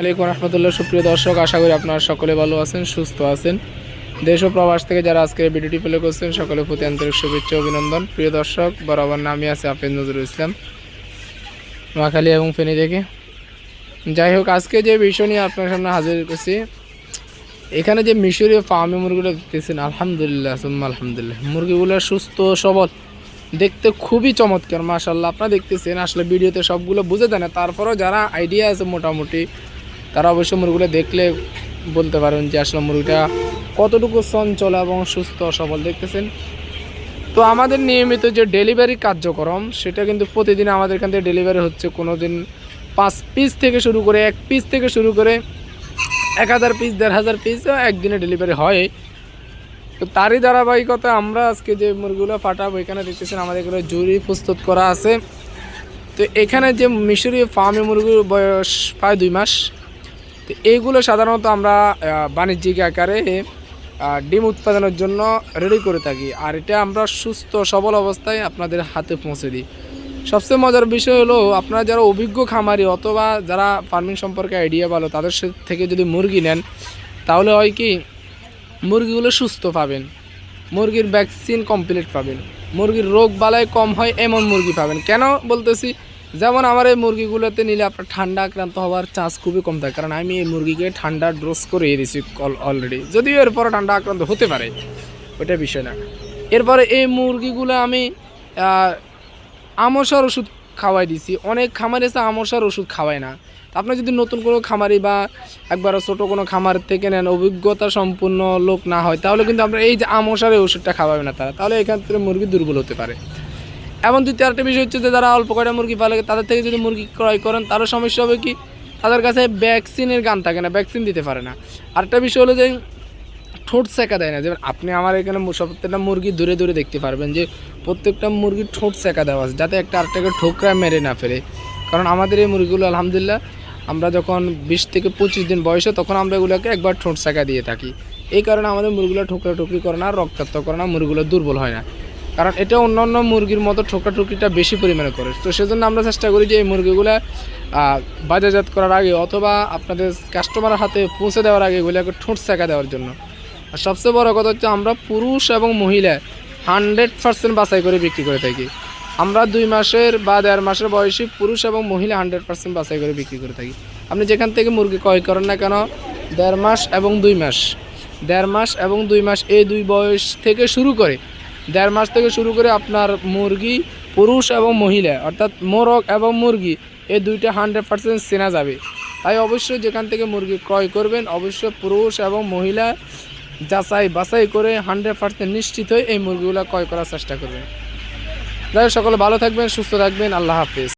আলাইকুম রহমতুল্লাহ। সুপ্রিয় দর্শক, আশা করি আপনারা সকলে ভালো আছেন, সুস্থ আছেন। দেশ ও প্রবাস থেকে যারা আজকে ভিডিওটি ফলো করছেন, সকলের প্রতি আন্তরিক শুভেচ্ছা অভিনন্দন। প্রিয় দর্শক, বরাবর নামই আছে আফেজ নজরুল ইসলাম। নোয়াখালী এবং ফেনী থেকে। যাই হোক, আজকে যে বিষয় নিয়ে আপনার সামনে হাজির করছি এখানে যে মিশরীয় ফার্মে মুরগিগুলো দেখতেছেন, আলহামদুলিল্লাহ, সুম্মা আলহামদুলিল্লাহ। মুরগিগুলো সুস্থ সবল, দেখতে খুবই চমৎকার মাশাল্লাহ আপনারা দেখতেছেন, আসলে ভিডিওতে সবগুলো বুঝে দেয় না, তারপরেও যারা আইডিয়া আছে মোটামুটি তারা অবশ্যই মুরগিগুলো দেখলে বলতে পারেন যে আসলে মুরগিটা কতটুকু চঞ্চল এবং সুস্থ সবল দেখতেছেন। তো আমাদের নিয়মিত যে ডেলিভারি কার্যক্রম, সেটা কিন্তু প্রতিদিন আমাদের এখান থেকে ডেলিভারি হচ্ছে কোনো দিন পাঁচ পিস থেকে শুরু করে, এক পিস থেকে শুরু করে এক হাজার পিস, দেড় হাজার পিস একদিনে ডেলিভারি হয়। তো তারই ধারাবাহিকতা আমরা আজকে যে মুরগিগুলো ফাটাবো, এখানে দেখতেছেন আমাদের এগুলো জুড়ি প্রস্তুত করা আছে। তো এখানে যে মিশরীয় ফার্মে মুরগির বয়স প্রায় দুই মাস। তো এইগুলো সাধারণত আমরা বাণিজ্যিক আকারে ডিম উৎপাদনের জন্য রেডি করে থাকি। আর এটা আমরা সুস্থ, সবল অবস্থায় আপনাদের হাতে পৌঁছে দিই। সবচেয়ে মজার বিষয় হলো, আপনারা যারা অভিজ্ঞ খামারি অথবা যারা ফার্মিং সম্পর্কে আইডিয়া ভালো, তাদের থেকে যদি মুরগি নেন, তাহলে হয় কি, মুরগিগুলো সুস্থ পাবেন। মুরগির ভ্যাকসিন কমপ্লিট পাবেন। মুরগির রোগ বালাই কম হয়, এমন মুরগি পাবেন। কেন বলতেছি? যেমন আমার এই মুরগিগুলোতে নিলে আপনার ঠান্ডা আক্রান্ত হওয়ার চান্স খুবই কম থাকে। কারণ আমি এই মুরগিকে ঠান্ডা ড্রোজ করে দিয়েছি অলরেডি যদিও এরপরে ঠান্ডা আক্রান্ত হতে পারে ওইটা বিষয় না। এরপরে এই মুরগিগুলো আমি আহ, আমশার ওষুধ খাওয়াই দিছি। অনেক খামারে আছে আমশার ওষুধ খাওয়ায় না। আপনি যদি নতুন কোনো খামারি বা একবার ছোটো কোনো খামার থেকে নেন অভিজ্ঞতা সম্পূর্ণ লোক না হয় তাহলে কিন্তু আপনার এই যে আমশার ওষুধটা খাওয়াবে না তারা। তাহলে এখান থেকে মুরগি দুর্বল হতে পারে। এমন দ্বিতীয় আরেকটা বিষয় হচ্ছে যে যারা অল্প কয়টা মুরগি পালে, তাদের থেকে যদি মুরগি ক্রয় করেন, তারও সমস্যা হবে কি? তাদের কাছে ভ্যাকসিনের গান থাকে না ভ্যাকসিন দিতে পারে না। আরেকটা বিষয় হলো যে, ঠোঁট সেকা দেয় না। যেমন আপনি আমার এখানে প্রত্যেকটা মুরগি দূরে দূরে দেখতে পারবেন যে, প্রত্যেকটা মুরগির ঠোঁট সেকা দেওয়া আছে, যাতে একটা আরেকটাকে ঠোকরা মেরে না ফেলে। কারণ আমাদের এই মুরগিগুলো, আলহামদুলিল্লাহ, আমরা যখন বিশ থেকে পঁচিশ দিন বয়সে, তখন আমরা এগুলোকে একবার ঠোঁট সেকা দিয়ে থাকি। এই কারণে আমাদের মুরগিগুলো ঠোকরা ঠুকরি করে না, রক্তাক্ত করে না, মুরগিগুলো দুর্বল হয় না। কারণ এটা অন্য অন্য মুরগির মতো ঠোকরা টুকরিটা বেশি পরিমাণে করে। তো সেজন্য আমরা চেষ্টা করি যে এই মুরগিগুলো বাজারজাত করার আগে অথবা আপনাদের কাস্টমারের হাতে পৌঁছে দেওয়ার আগে এগুলোকে ঠোঁট সেকা দেওয়ার জন্য। আর সবচেয়ে বড় কথা হচ্ছে আমরা পুরুষ এবং মহিলা হান্ড্রেড পার্সেন্ট বাছাই করে বিক্রি করে থাকি। আমরা দুই মাসের বা দেড় মাসের বয়সী পুরুষ এবং মহিলা হান্ড্রেড পার্সেন্ট বাছাই করে বিক্রি করে থাকি। আপনি যেখান থেকে মুরগি ক্রয় করেন না কেন, দেড় মাস এবং দুই মাস। দেড় মাস এবং দুই মাস এই দুই বয়স থেকে শুরু করে দেড় মাস থেকে শুরু করে আপনার মুরগি, পুরুষ এবং মহিলা, অর্থাৎ মোরগ এবং মুরগি এই দুইটা হান্ড্রেড পার্সেন্ট চেনা যাবে। তাই অবশ্যই যেখান থেকে মুরগি ক্রয় করবেন, অবশ্যই পুরুষ এবং মহিলা যাচাই বাছাই করে হান্ড্রেড পার্সেন্ট নিশ্চিত হয়ে এই মুরগিগুলো ক্রয় করার চেষ্টা করবেন। যাই সকলে ভালো থাকবেন, সুস্থ থাকবেন, আল্লাহ হাফিজ।